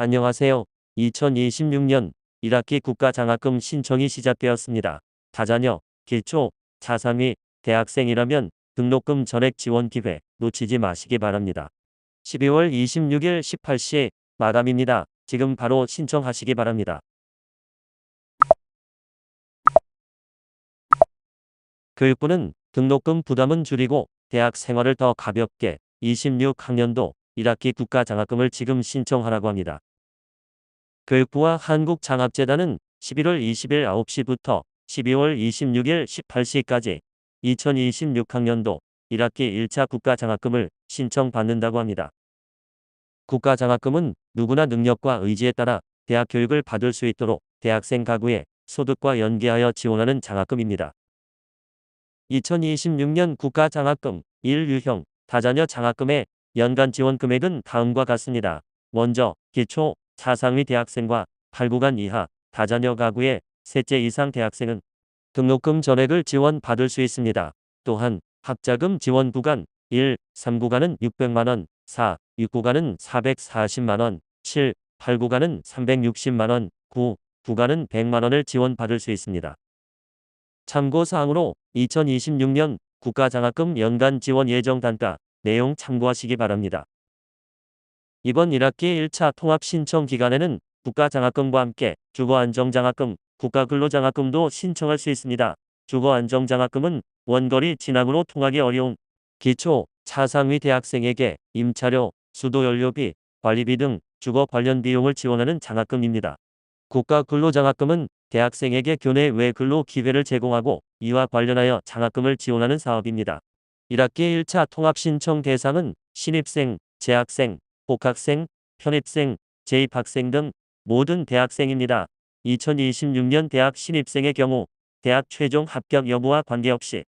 안녕하세요. 2026년 1학기 국가장학금 신청이 시작되었습니다. 다자녀, 기초, 자상위, 대학생이라면 등록금 전액 지원 기회 놓치지 마시기 바랍니다. 12월 26일 18시 마감입니다. 지금 바로 신청하시기 바랍니다. 교육부는 등록금 부담은 줄이고 대학 생활을 더 가볍게 26학년도 1학기 국가장학금을 지금 신청하라고 합니다. 교육부와 한국장학재단은 11월 20일 9시부터 12월 26일 18시까지 2026학년도 1학기 1차 국가장학금을 신청받는다고 합니다. 국가장학금은 누구나 능력과 의지에 따라 대학 교육을 받을 수 있도록 대학생 가구의 소득과 연계하여 지원하는 장학금입니다. 2026년 국가장학금 1유형 다자녀 장학금의 연간 지원 금액은 다음과 같습니다. 먼저 기초 자상위 대학생과 8구간 이하 다자녀 가구의 셋째 이상 대학생은 등록금 전액을 지원받을 수 있습니다. 또한 학자금 지원 구간 1, 3구간은 600만원, 4, 6구간은 440만원, 7, 8구간은 360만원, 9, 구간은 100만원을 지원받을 수 있습니다. 참고사항으로 2026년 국가장학금 연간 지원 예정 단가 내용 참고하시기 바랍니다. 이번 1학기 1차 통합 신청 기간에는 국가장학금과 함께 주거안정장학금, 국가근로장학금도 신청할 수 있습니다. 주거안정장학금은 원거리 진학으로 통하기 어려운 기초, 차상위 대학생에게 임차료, 수도연료비, 관리비 등 주거 관련 비용을 지원하는 장학금입니다. 국가근로장학금은 대학생에게 교내 외 근로 기회를 제공하고 이와 관련하여 장학금을 지원하는 사업입니다. 1학기 1차 통합신청 대상은 신입생, 재학생, 복학생, 편입생, 재입학생 등 모든 대학생입니다. 2026년 대학 신입생의 경우 대학 최종 합격 여부와 관계없이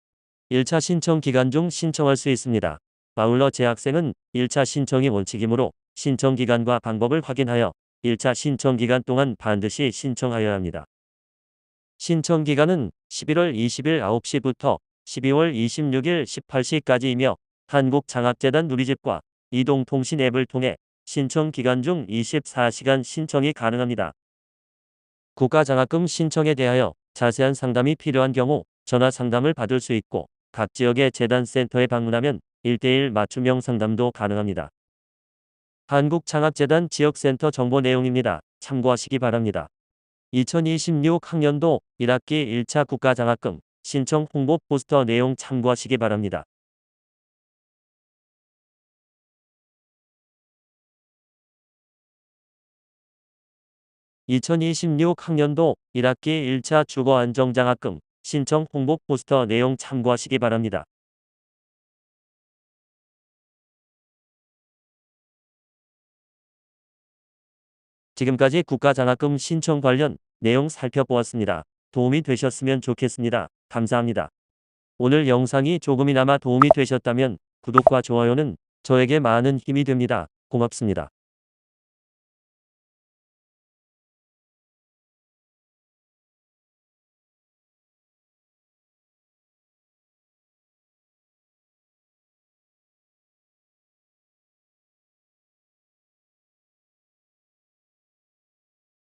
1차 신청 기간 중 신청할 수 있습니다. 아울러 재학생은 1차 신청이 원칙이므로 신청 기간과 방법을 확인하여 1차 신청 기간 동안 반드시 신청하여야 합니다. 신청 기간은 11월 20일 9시부터 12월 26일 18시까지이며 한국장학재단 누리집과 이동통신 앱을 통해 신청 기간 중 24시간 신청이 가능합니다. 국가장학금 신청에 대하여 자세한 상담이 필요한 경우 전화 상담을 받을 수 있고 각 지역의 재단센터에 방문하면 1대1 맞춤형 상담도 가능합니다. 한국장학재단 지역센터 정보 내용입니다. 참고하시기 바랍니다. 2026 학년도 1학기 1차 국가장학금 신청 홍보 포스터 내용 참고하시기 바랍니다. (2026) 학년도 1학기 1차 주거안정장학금 신청 홍보 포스터 내용 참고하시기 바랍니다. 지금까지 국가장학금 신청 관련 내용 살펴보았습니다. 도움이 되셨으면 좋겠습니다. 감사합니다. 오늘 영상이 조금이나마 도움이 되셨다면 구독과 좋아요는 저에게 많은 힘이 됩니다. 고맙습니다.